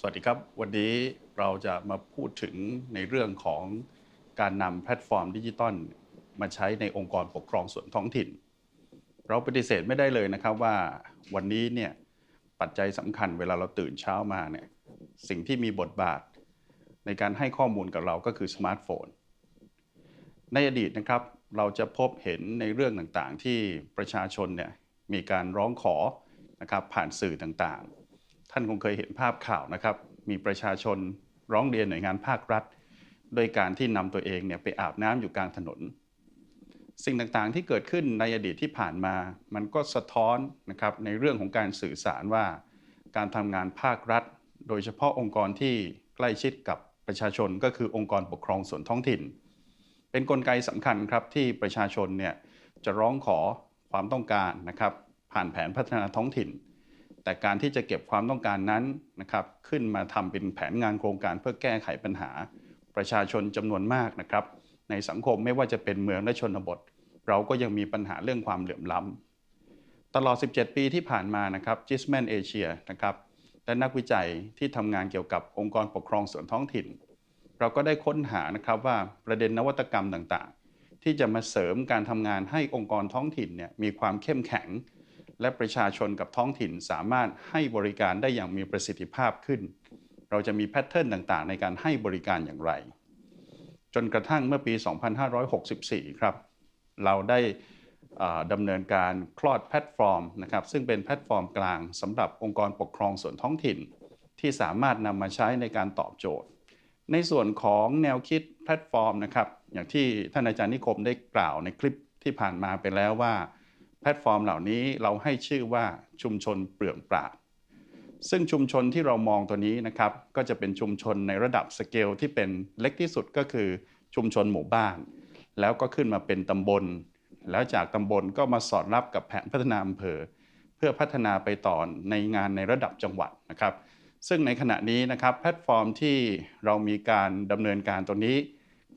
สวัสดีครับ วันนี้เราจะมาพูดถึงในเรื่องของการนำแพลตฟอร์มดิจิตอลมาใช้ในองค์กรปกครองส่วนท้องถิ่น เราปฏิเสธไม่ได้เลยนะครับว่าวันนี้เนี่ยปัจจัยสำคัญเวลาเราตื่นเช้ามาเนี่ยสิ่งที่มีบทบาท ในการให้ข้อมูลกับเราก็คือสมาร์ทโฟน ในอดีตนะครับเราจะพบเห็นในเรื่องต่างๆ ที่ประชาชนเนี่ยมีการร้องขอนะครับผ่านสื่อต่างๆ ท่านคงเคยเห็นภาพข่าวนะครับ มีประชาชนร้องเรียนหน่วยงานภาครัฐ โดยการที่นำตัวเองเนี่ยไปอาบน้ำอยู่กลางถนน สิ่งต่างๆที่เกิดขึ้นในอดีตที่ผ่านมา มันก็สะท้อนนะครับในเรื่องของการสื่อสารว่า การทำงานภาครัฐ โดยเฉพาะองค์กรที่ใกล้ชิดกับประชาชนก็คือองค์กรปกครองส่วนท้องถิ่น เป็นนกลไกสำคัญครับที่ประชาชนเนี่ยจะร้องขอความต้องการนะครับผ่านแผนพัฒนาท้องถิ่น แต่การที่จะเก็บความต้องการนั้นนะครับขึ้นมาทำเป็นแผนงานโครงการเพื่อแก้ไขปัญหา ประชาชนจำนวนมากนะครับ ในสังคมไม่ว่าจะเป็นเมืองและชนบท เราก็ยังมีปัญหาเรื่องความเหลื่อมล้ำตลอด 17 ปีที่ผ่านมานะครับจิสแมนเอเชียนะครับและนักวิจัยที่ทำงานเกี่ยวกับองค์กรปกครองส่วนท้องถิ่น เราก็ได้ค้นหานะครับว่าประเด็นนวัตกรรมต่างๆ ที่จะมาเสริมการทำงานให้องค์กรท้องถิ่นเนี่ยมีความเข้มแข็ง และประชาชนกับท้องถิ่นสามารถให้บริการได้อย่างมีประสิทธิภาพขึ้น เราจะมีแพทเทิร์นต่างๆ ในการให้บริการอย่างไร จนกระทั่งเมื่อปี 2564 ครับ เราได้ดำเนินการคลอดแพลตฟอร์มนะครับซึ่งเป็นแพลตฟอร์มกลางสำหรับองค์กรปกครองส่วนท้องถิ่น ที่สามารถนำมาใช้ในการตอบโจทย์ ในส่วนของแนวคิดแพลตฟอร์มนะครับอย่างที่ท่านอาจารย์นิคมได้กล่าวในคลิปที่ผ่านมาไปแล้วว่า ลตฟอร์มเหล่านี้เราให้ชื่อว่าชุมชนเปลืองปราดซึ่งชุมชนที่เรามองตัวนี้นะครับ ก็จะเป็นชุมชนในระดับสเกลที่เป็นเล็กที่สุดก็คือชุมชนหมู่บ้าน แล้วก็ขึ้นมาเป็นตำบล แล้วจากตำบลก็มาสอดรับกับแผนพัฒนาอำเภอ เพื่อพัฒนาไปต่อในงานในระดับจังหวัดนะครับ ซึ่งในขณะนี้นะครับแพลตฟอร์มที่เรามีการดำเนินการตัวนี้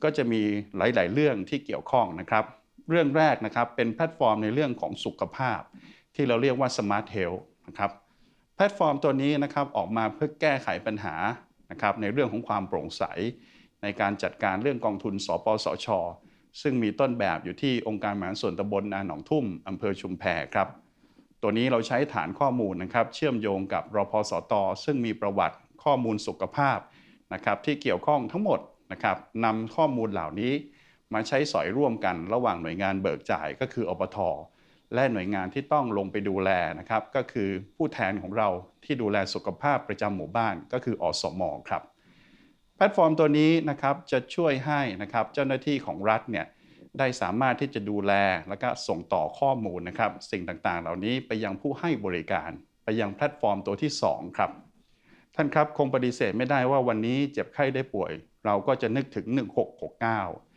ก็จะมีหลาย ๆ เรื่องที่เกี่ยวข้องนะครับ เรื่องแรกนะครับเป็นแพลตฟอร์มในเรื่องของสุขภาพ ที่เราเรียกว่า Smart Health นะครับแพลตฟอร์มตัวนี้นะครับออกมาเพื่อแก้ไขปัญหานะครับในเรื่องของความโปร่งใส ในการจัดการเรื่องกองทุน สปสช ซึ่งมีต้นแบบอยู่ที่องค์การมหาส่วนตำบลนาหนองทุ่มอำเภอชุมแพครับตัวนี้เราใช้ฐานข้อมูลนะครับเชื่อมโยงกับรพสต ซึ่งมีประวัติข้อมูลสุขภาพนะครับที่เกี่ยวข้องทั้งหมดนะครับนำข้อมูลเหล่านี้ มาใช้สอยร่วมกันระหว่างหน่วยงานเบิกจ่ายก็คืออบทและหน่วยงานที่ต้องลงไปดูแลนะครับก็คือผู้แทนของเราที่ดูแลสุขภาพประจำหมู่บ้านก็คืออสมครับแพลตฟอร์มตัวนี้นะครับจะช่วยให้นะครับเจ้าหน้าที่ของรัฐเนี่ยได้สามารถที่จะดูแลแล้วก็ส่งต่อข้อมูลนะครับ สิ่งต่างๆ เหล่านี้ไปยังผู้ให้บริการ ไปยังแพลตฟอร์มตัวที่ 2 ครับ ท่านครับคงปฏิเสธไม่ได้ว่าวันนี้เจ็บไข้ได้ป่วย เราก็จะนึกถึง 1669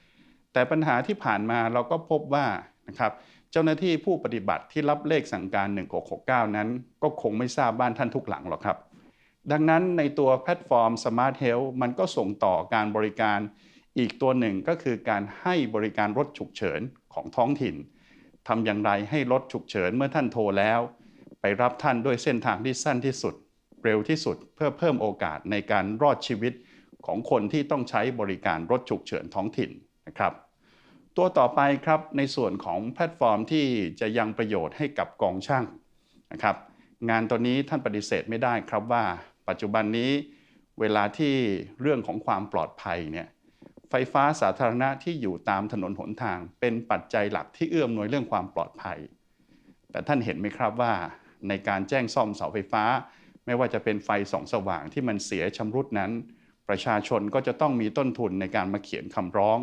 แต่ปัญหาที่ผ่านมาเราก็พบว่านะครับเจ้าหน้าที่ผู้ปฏิบัติที่รับเลขสั่งการ 1669 นั้น ก็คงไม่ทราบบ้านท่านทุกหลังหรอกครับ ดังนั้นในตัวแพลตฟอร์ม Smart Health มันก็ส่งต่อการบริการ อีกตัวหนึ่งก็คือการให้บริการรถฉุกเฉินของท้องถิ่นทำอย่างไรให้รถฉุกเฉินเมื่อท่านโทรแล้ว ไปรับท่านด้วยเส้นทางที่สั้นที่สุด เร็วที่สุด เพื่อเพิ่มโอกาสในการรอดชีวิตของคนที่ต้องใช้บริการรถฉุกเฉินท้องถิ่น นะครับ ตัวต่อไปครับในส่วนของแพลตฟอร์มที่จะยังประโยชน์ให้กับกองช่างนะครับงานตัวนี้ท่านปฏิเสธไม่ได้ครับว่า ปัจจุบันนี้เวลาที่เรื่องของความปลอดภัยเนี่ยไฟฟ้าสาธารณะที่อยู่ตามถนนหนทาง เป็นปัจจัยหลักที่เอื้อมหน่วยเรื่องความปลอดภัย แต่ท่านเห็นไหมครับว่า ในการแจ้งซ่อมเสาไฟฟ้า ไม่ว่าจะเป็นไฟส่องสว่างที่มันเสียชำรุดนั้น ประชาชนก็จะต้องมีต้นทุนในการมาเขียนคำร้อง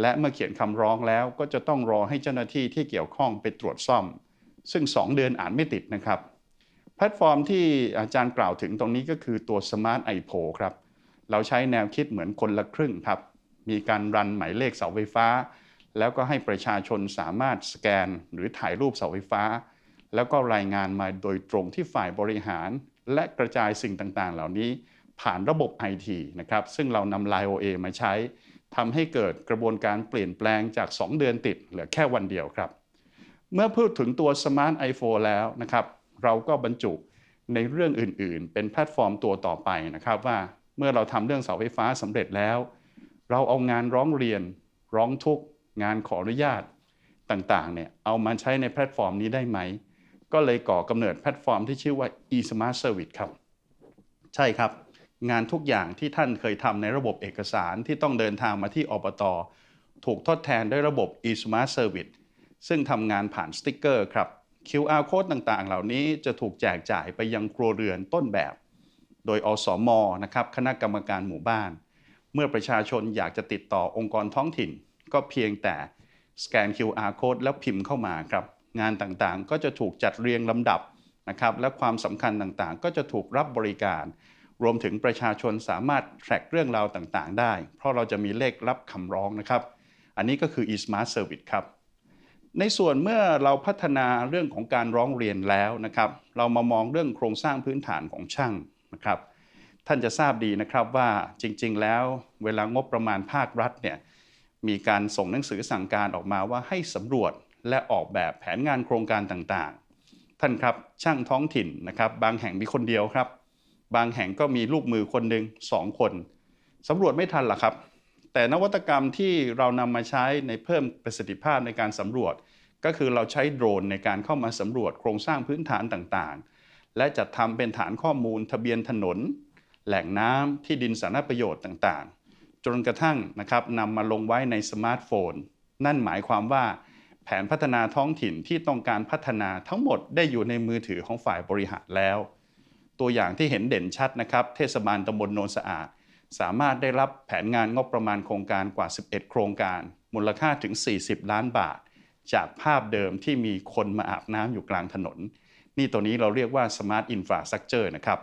และเมื่อเขียนคำร้องแล้วก็จะต้องรอให้เจ้าหน้าที่ที่เกี่ยวข้องไปตรวจซ่อม ซึ่ง 2 เดือนอ่านไม่ติดนะครับ แพลตฟอร์มที่อาจารย์กล่าวถึงตรงนี้ก็คือตัว Smart i p o ครับ เราใช้แนวคิดเหมือนคนละครึ่งครับ มีการรันหมายเลขเสาไฟฟ้า แล้วก็ให้ประชาชนสามารถสแกน หรือถ่ายรูปเสาไฟฟ้า แล้วก็รายงานมาโดยตรงที่ฝ่ายบริหาร และกระจายสิ่งต่างๆ เหล่านี้ผ่านระบบ IT นะครับซึ่งเรานำ Line OA มาใช้ ทำให้เกิดกระบวนการเปลี่ยนแปลงจาก 2 เดือนติดเหลือแค่วันเดียวครับ เมื่อพูดถึงตัว Smart iPhone แล้วนะครับ เราก็บรรจุในเรื่องอื่นๆ เป็นแพลตฟอร์มตัวต่อไปนะครับว่าเมื่อเราทำเรื่องเสาไฟฟ้าสำเร็จแล้ว เราเอางานร้องเรียน ร้องทุกข์งานขออนุญาตต่างๆเนี่ยเอามาใช้ในแพลตฟอร์มนี้ได้ไหม ก็เลยก่อกำเนิดแพลตฟอร์มที่ชื่อว่า e-smart service ครับ ใช่ครับ งานทุกอย่างที่ท่านเคยทำในระบบเอกสารที่ต้องเดินทางมาที่อบต ถูกทดแทนด้วยระบบ e-smart service ซึ่งทำงานผ่านสติกเกอร์ครับ QR code ต่างๆ เหล่านี้จะถูกแจกจ่ายไปยังครัวเรือนต้นแบบ โดยอสมนะครับคณะกรรมการหมู่บ้าน เมื่อประชาชนอยากจะติดต่อองค์กรท้องถิ่น ก็เพียงแต่สแกน QR code แล้วพิมพ์เข้ามาครับงานต่างๆ ก็จะถูกจัดเรียงลำดับนะครับและความสำคัญต่างๆ ก็จะถูกรับบริการ รวมถึงประชาชนสามารถแทร็กเรื่องราวต่างๆ ได้ เพราะเราจะมีเลขรับคำร้องนะครับ อันนี้ก็คือ e-smart service ครับ ในส่วนเมื่อเราพัฒนาเรื่องของการร้องเรียนแล้วนะครับ เรามามองเรื่องโครงสร้างพื้นฐานของช่างนะครับ ท่านจะทราบดีนะครับว่าจริง ๆ แล้วเวลางบประมาณภาครัฐเนี่ยมีการส่งหนังสือสั่งการออกมาว่าให้สำรวจและออกแบบแผนงานโครงการต่างๆ ท่านครับช่างท้องถิ่นนะครับ บางแห่งมีคนเดียวครับ บางแห่งก็มีลูกมือคนหนึ่งสองคนสำรวจไม่ทันหรอกครับ แต่นวัตกรรมที่เรานำมาใช้ในเพิ่มประสิทธิภาพในการสำรวจ ก็คือเราใช้โดรนในการเข้ามาสำรวจโครงสร้างพื้นฐานต่างๆ และจัดทำเป็นฐานข้อมูลทะเบียนถนน แหล่งน้ำที่ดินสาธารณประโยชน์ต่างๆ จนกระทั่งนะครับนำมาลงไว้ในสมาร์ทโฟน นั่นหมายความว่าแผนพัฒนาท้องถิ่นที่ต้องการพัฒนาทั้งหมดได้อยู่ในมือถือของฝ่ายบริหารแล้ว ตัวอย่างที่เห็นเด่นชัดนะครับเทศบาลตำบลโนนสะอาด สามารถได้รับแผนงานงบประมาณโครงการกว่า 11 โครงการ มูลค่าถึง 40 ล้านบาท จากภาพเดิมที่มีคนมาอาบน้ำอยู่กลางถนน นี่ตัวนี้เราเรียกว่า Smart Infrastructure นะครับ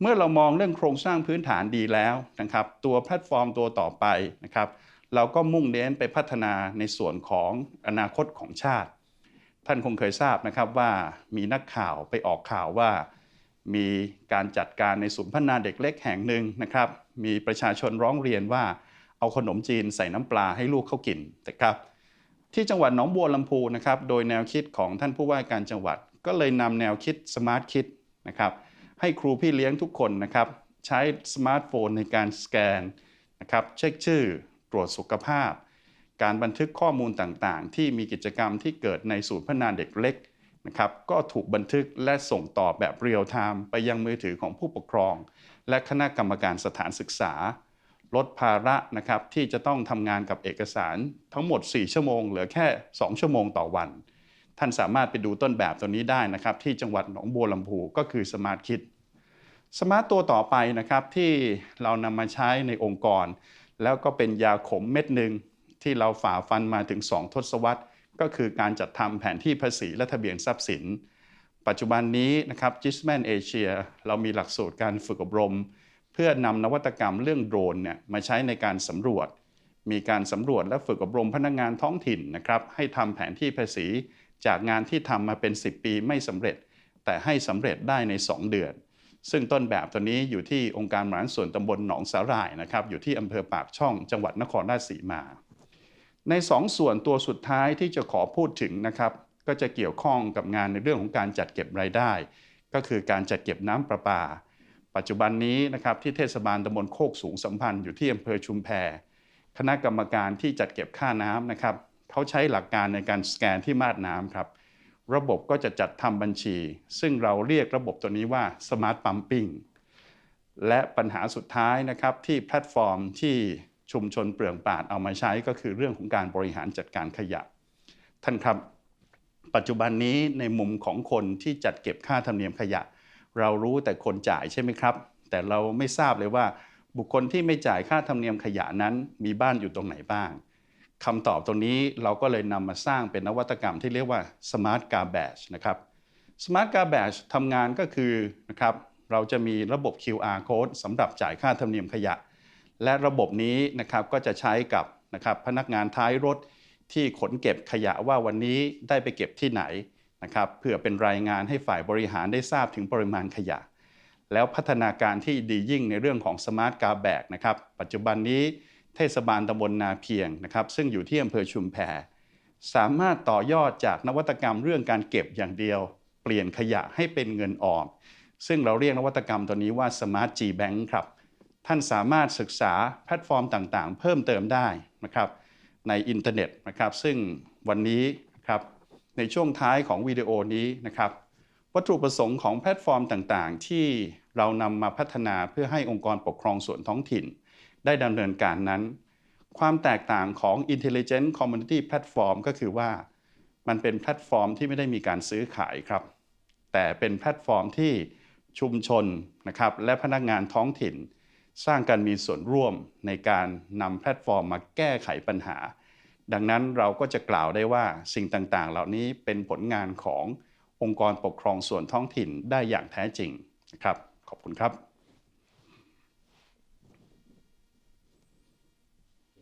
เมื่อเรามองเรื่องโครงสร้างพื้นฐานดีแล้วนะครับตัวแพลตฟอร์มตัวต่อไปนะครับเราก็มุ่งเน้นไปพัฒนาในส่วนของอนาคตของชาติ ท่านคงเคยทราบนะครับว่ามีนักข่าวไปออกข่าวว่า มีการจัดการในศูนย์พัฒนาเด็กเล็กแห่งหนึ่งนะครับ มีประชาชนร้องเรียนว่าเอาขนมจีนใส่น้ำปลาให้ลูกเขากินนะครับที่จังหวัดหนองบัวลำพูนะครับโดยแนวคิดของท่านผู้ว่าการจังหวัด ก็เลยนำแนวคิดสมาร์ทคิดนะครับให้ครูพี่เลี้ยงทุกคนนะครับใช้สมาร์ทโฟนในการสแกนนะครับเช็คชื่อตรวจสุขภาพ การบันทึกข้อมูลต่างๆ ที่มีกิจกรรมที่เกิดในศูนย์พัฒนาเด็กเล็ก นะครับก็ถูกบันทึกและส่งต่อแบบเรียลไทม์ไปยังมือถือของผู้ปกครอง และคณะกรรมการสถานศึกษา ลดภาระนะครับที่จะต้องทำงานกับเอกสารทั้งหมด 4 ชั่วโมง เหลือแค่ 2 ชั่วโมงต่อวัน ท่านสามารถไปดูต้นแบบตัวนี้ได้นะครับที่จังหวัดหนองบัวลำพูก็คือสมาร์ทคิดสมาร์ตตัวต่อไปนะครับที่เรานำมาใช้ในองค์กร แล้วก็เป็นยาขมเม็ดหนึ่งที่เราฝ่าฟันมาถึง 2 ทศวรรษ ก็คือการจัดทำแผนที่ภาษีและทะเบียนทรัพย์สิน ปัจจุบันนี้นะครับจิสแมนเอเชียเรามีหลักสูตรการฝึกอบรม เพื่อนำนวัตกรรมเรื่องโดรนเนี่ยมาใช้ในการสำรวจ มีการสำรวจและฝึกอบรมพนักงานท้องถิ่นนะครับให้ทำแผนที่ภาษี จากงานที่ทำมาเป็น 10 ปีไม่สำเร็จ แต่ให้สำเร็จได้ใน 2 เดือน ซึ่งต้นแบบตัวนี้อยู่ที่องค์การบริหารส่วนตำบลหนองสาหร่ายนะครับอยู่ที่อำเภอปากช่องจังหวัดนครราชสีมา ในสองส่วนตัวสุดท้ายที่จะขอพูดถึงนะครับ ก็จะเกี่ยวข้องกับงานในเรื่องของการจัดเก็บรายได้ ก็คือการจัดเก็บน้ำประปา ปัจจุบันนี้นะครับที่เทศบาลตำบลโคกสูงสัมพันธ์อยู่ที่อำเภอชุมแพคณะกรรมการที่จัดเก็บค่าน้ำนะครับเขาใช้หลักการในการสแกนที่มาดน้ำครับ ระบบก็จะจัดทำบัญชี ซึ่งเราเรียกระบบตัวนี้ว่า Smart Pumping และปัญหาสุดท้ายนะครับที่แพลตฟอร์มที่ ชุมชนเปลืองป่าดเอามาใช้ก็คือเรื่องของการบริหารจัดการขยะ ท่านครับ ปัจจุบันนี้ในมุมของคนที่จัดเก็บค่าธรรมเนียมขยะ เรารู้แต่คนจ่ายใช่ไหมครับ แต่เราไม่ทราบเลยว่า บุคคลที่ไม่จ่ายค่าธรรมเนียมขยะนั้น มีบ้านอยู่ตรงไหนบ้างคำตอบตรงนี้เราก็เลยนำมาสร้างเป็นนวัตกรรมที่เรียกว่า Smart Garbage นะครับ Smart Garbage ทำงานก็คือนะครับเราจะมีระบบ QR code สำหรับจ่ายค่าธรรมเนียมขยะ และระบบนี้นะครับก็จะใช้กับนะครับพนักงานท้ายรถที่ขนเก็บขยะว่าวันนี้ได้ไปเก็บที่ไหนนะครับเพื่อเป็นรายงานให้ฝ่ายบริหารได้ทราบถึงปริมาณขยะ แล้วพัฒนาการที่ดียิ่งในเรื่องของ Smart Garbage นะครับปัจจุบันนี้เทศบาลตำบลนาเพียงนะครับซึ่งอยู่ที่อำเภอชุมแพสามารถต่อยอดจากนวัตกรรมเรื่องการเก็บอย่างเดียว เปลี่ยนขยะให้เป็นเงินออมซึ่งเราเรียกนวัตกรรมตัวนี้ว่า Smart G Bank ครับ ท่านสามารถศึกษาแพลตฟอร์มต่างๆ เพิ่มเติมได้นะครับในอินเทอร์เน็ตนะครับ ซึ่งวันนี้นะครับในช่วงท้ายของวิดีโอนี้นะครับ วัตถุประสงค์ของแพลตฟอร์มต่างๆ ที่เรานำมาพัฒนาเพื่อให้องค์กรปกครองส่วนท้องถิ่น ได้ดำเนินการนั้น ความแตกต่างของ Intelligent Community Platform ก็คือว่า มันเป็นแพลตฟอร์มที่ไม่ได้มีการซื้อขายครับ แต่เป็นแพลตฟอร์มที่ชุมชนนะครับและพนักงานท้องถิ่น สร้างการมีส่วนร่วมในการนำแพลตฟอร์มมาแก้ไขปัญหา ดังนั้นเราก็จะกล่าวได้ว่าสิ่งต่างๆ เหล่านี้เป็นผลงานขององค์กรปกครองส่วนท้องถิ่นได้อย่างแท้จริงนะครับ ขอบคุณครับ